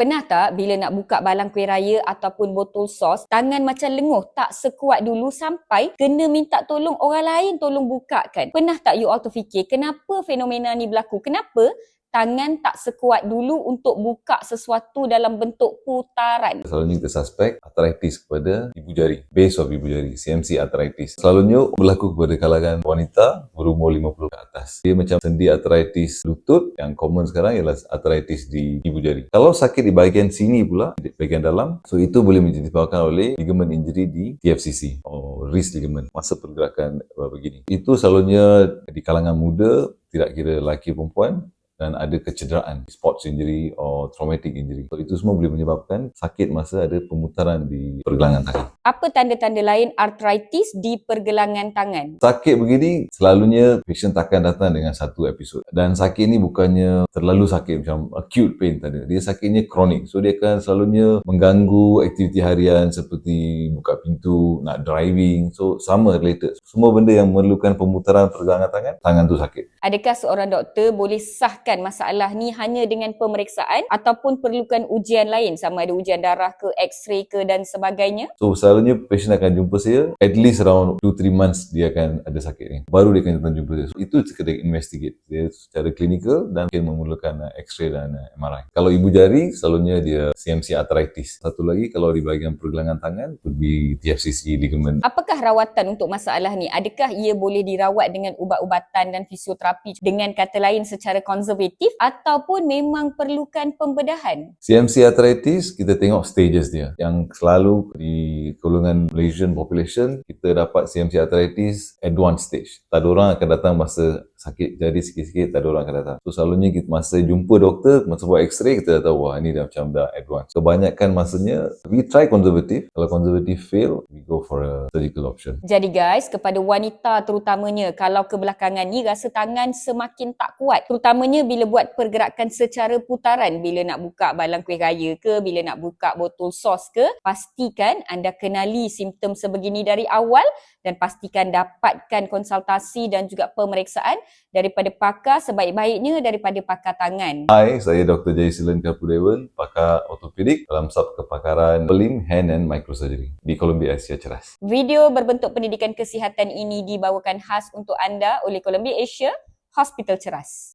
Pernah tak bila nak buka balang kuih raya ataupun botol sos, tangan macam lenguh tak sekuat dulu sampai kena minta tolong orang lain tolong bukakan. Pernah tak you all terfikir kenapa fenomena ni berlaku? Kenapa tangan tak sekuat dulu untuk buka sesuatu dalam bentuk putaran. Selalunya kita suspek arthritis kepada ibu jari, base of ibu jari, CMC arthritis. Selalunya berlaku kepada kalangan wanita berumur 50 ke atas. Dia macam sendi arthritis lutut, yang common sekarang ialah arthritis di ibu jari. Kalau sakit di bahagian sini pula, di bahagian dalam, so itu boleh disebabkan oleh ligament injury di TFCC atau wrist ligament, masa pergerakan uh, begini. Itu selalunya di kalangan muda, tidak kira lelaki perempuan, dan ada kecederaan, sports injury or traumatic injury. So, itu semua boleh menyebabkan sakit masa ada pemutaran di pergelangan tangan. Apa tanda-tanda lain arthritis di pergelangan tangan? Sakit begini, selalunya patient takkan datang dengan satu episod. Dan sakit ni bukannya terlalu sakit macam acute pain tadi. Dia sakitnya kronik. So, dia akan selalunya mengganggu aktiviti harian seperti buka pintu, nak driving. So, sama related. Semua benda yang memerlukan pemutaran pergelangan tangan, tangan tu sakit. Adakah seorang doktor boleh sahkan menyelesaikan masalah ni hanya dengan pemeriksaan ataupun perlukan ujian lain sama ada ujian darah ke x-ray ke dan sebagainya? So selalunya patient akan jumpa saya at least around 2-3 months dia akan ada sakit ni. Baru dia akan datang jumpa saya. So, itu sekadar investigate dia secara klinikal dan mungkin memerlukan uh, x-ray dan uh, MRI. Kalau ibu jari selalunya dia CMC arthritis. Satu lagi kalau di bahagian pergelangan tangan would be TFCC ligament. Apakah rawatan untuk masalah ni? Adakah ia boleh dirawat dengan ubat-ubatan dan fisioterapi dengan kata lain secara konservatif konservatif ataupun memang perlukan pembedahan? CMC arthritis, kita tengok stages dia. Yang selalu di golongan Malaysian population, kita dapat CMC arthritis advanced stage. Tak ada orang akan datang masa sakit jadi sikit-sikit tak ada orang akan datang. So selalunya kita masa jumpa doktor, masa buat x-ray kita dah tahu wah ini dah macam dah advance. Kebanyakan masanya we try conservative. Kalau conservative fail, we go for a surgical option. Jadi guys, kepada wanita terutamanya kalau kebelakangan ni rasa tangan semakin tak kuat, terutamanya bila buat pergerakan secara putaran bila nak buka balang kuih raya ke, bila nak buka botol sos ke, pastikan anda kenali simptom sebegini dari awal dan pastikan dapatkan konsultasi dan juga pemeriksaan daripada pakar sebaik-baiknya daripada pakar tangan. Hai, saya Dr. Jayasilan Kapudewan, pakar ortopedik dalam sub kepakaran Pelim Hand and Microsurgery di Columbia Asia Ceras. Video berbentuk pendidikan kesihatan ini dibawakan khas untuk anda oleh Columbia Asia Hospital Ceras.